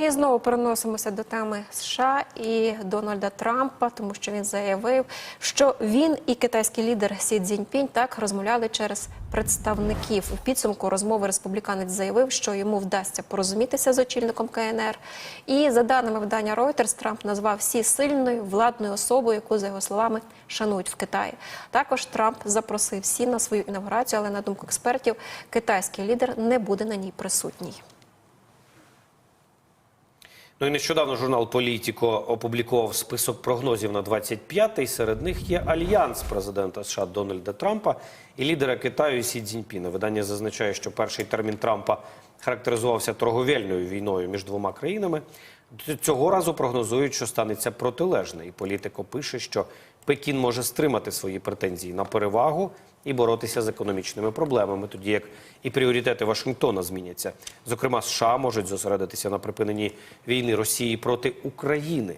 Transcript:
І знову переносимося до теми США і Дональда Трампа, тому що він заявив, що він і китайський лідер Сі Цзіньпінь так розмовляли через представників. У підсумку розмови республіканець заявив, що йому вдасться порозумітися з очільником КНР. І за даними видання Reuters, Трамп назвав Сі сильною владною особою, яку за його словами шанують в Китаї. Також Трамп запросив Сі на свою інавгурацію, але на думку експертів, китайський лідер не буде на ній присутній. Ну і нещодавно журнал Політіко опублікував список прогнозів на 25-й. Серед них є альянс президента США Дональда Трампа і лідера Китаю Сі Цзіньпіна. Видання зазначає, що перший термін Трампа характеризувався торговельною війною між двома країнами. Цього разу прогнозують, що станеться протилежне. І політико пише, що Пекін може стримати свої претензії на перевагу і боротися з економічними проблемами, тоді як і пріоритети Вашингтона зміняться. Зокрема, США можуть зосередитися на припиненні війни Росії проти України.